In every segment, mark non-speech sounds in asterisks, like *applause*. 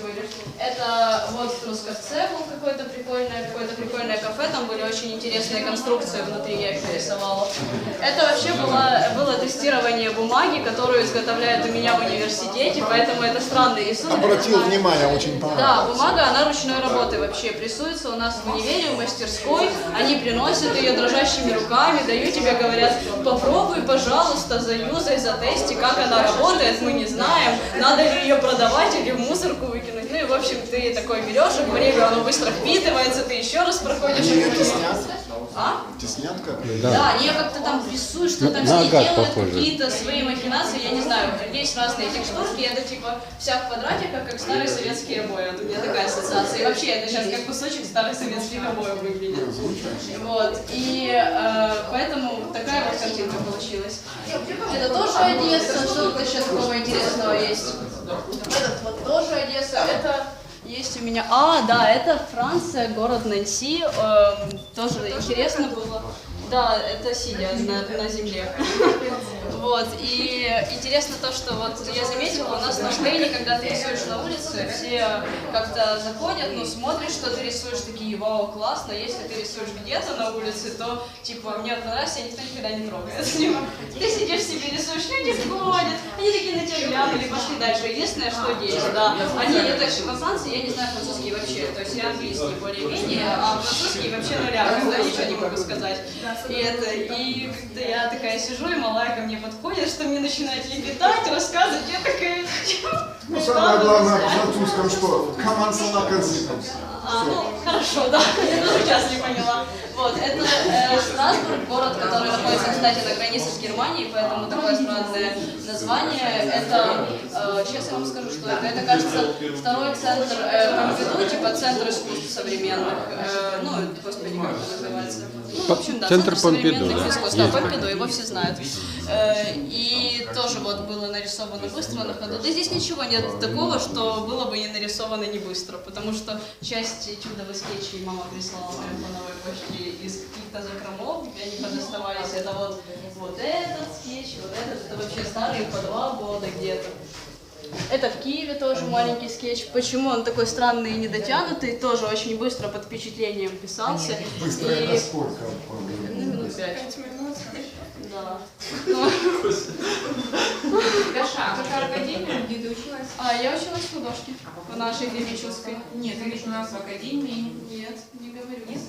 были. Это вот в Трусковце был какое-то прикольное, какое-то прикольное кафе, там были очень интересные конструкции внутри, я их нарисовала. Это вообще было, было тестирование бумаги, которую изготовляют у меня в университете, поэтому это странный рисунок. Обратил внимание, очень Да, понравилось. бумага, она ручной работы вообще. Прессуется у нас в универе, в мастерской. Они приносят ее дрожащими руками, дают тебе, говорят, попробуй, пожалуйста, заюзай, затести, как она работает, мы не знаем, надо ли ее продавать или в мусорку выкинуть. Ну и, в общем, ты такой берешь, и времени оно быстро впитывается, ты еще раз проходишь. А? Как? Да, они как-то там прессуют, что там на делают, похоже. какие-то свои махинации, я не знаю, есть разные текстурки, это типа вся в квадратиках, как старые советские обои, у меня такая ассоциация. И вообще это сейчас как кусочек старых советских обоев выглядит. Вот, и э, поэтому такая вот картинка получилась. Это тоже Одесса, что-то еще такого интересного есть. Этот вот тоже Одесса, это есть у меня. А, да, это Франция, город Нанси. Эм, тоже интересно было. Да, это сидя на, на земле. *laughs* Вот, и интересно то, что вот я заметила, у нас на Украине, когда ты рисуешь на улице, все как-то заходят, ну, смотрят, что ты рисуешь, такие, вау, классно, если ты рисуешь где-то на улице, то, типа, мне понравилось, тебя никто никогда не трогает. *laughs* Типа, Ты сидишь себе рисуешь, люди ходят, они такие на тебя глянули, пошли дальше. Единственное, что есть, да, они, это Франции, я не знаю французский вообще, то есть я английский более-менее, а французский вообще нуля, ничего не могу сказать. И это, и как-то я такая сижу, и малая ко мне подходит, что мне начинает лепетать, рассказывать, я такая... Ну, самое главное по французском, что «команса на консиком». А, ну, хорошо, да, сейчас не поняла. Вот, это э, Страсбург, город, который находится, кстати, на границе с Германией, поэтому такое странное название. Это, э, сейчас я вам скажу, что это. Это, кажется, второй центр э, Помпиду, типа центр искусств современных. Э, ну, господи, как это называется? Ну, в общем, да, Центр Помпиду, современных да. искусств. Да, Помпиду, его все знают. Э, и тоже вот было нарисовано быстро на ходу. Да здесь ничего нет такого, что было бы не нарисовано не быстро, потому что часть чудовых скетчей мама прислала мне по новой почте из каких-то закромов, они подоставались. Это вот, вот этот скетч, вот этот, это вообще старые по два года где-то. Это в Киеве тоже маленький скетч. Почему он такой странный и недотянутый, тоже очень быстро под впечатлением писался. Быстро И- это сколько? ну, минут пять. Да. Ну, Даша, а какая академия, где ты училась? А я училась в художке в нашей графической. Нет, ты говоришь, у нас в академии. Нет, не говорю. Нет,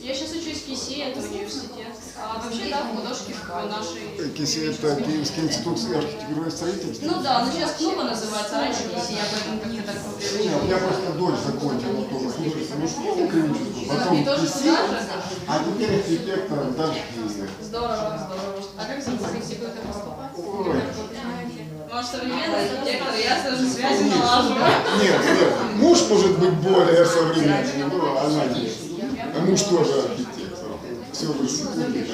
Я сейчас учусь в КИСИ, это университет. А вообще, да, в художке в нашей... Киси это Киевский институт архитектуры и строительства. Ну да, но сейчас КНУБА называется, раньше КИСИ, я поэтому как-то так Нет, попривычила. я просто дочь закончила тоже художественную школу клиническую, потом И тоже Киси, а теперь архитектор даже. Здорово, здорово. А как куда-то поступать? Ой. Или как вы Может, современный архитектор, я даже связи налаживаю. Нет, нет, муж может быть более современный, но она нет. А муж тоже архитектор. Все в институте.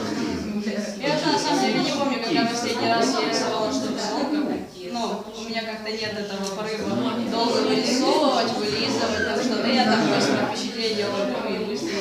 Я даже на самом деле не помню, когда последний раз я рисовала что-то долго. Ну, у меня как-то нет этого порыва долго вырисовывать, вылизывать, там что-то. Я так быстро впечатление ловлю и быстро.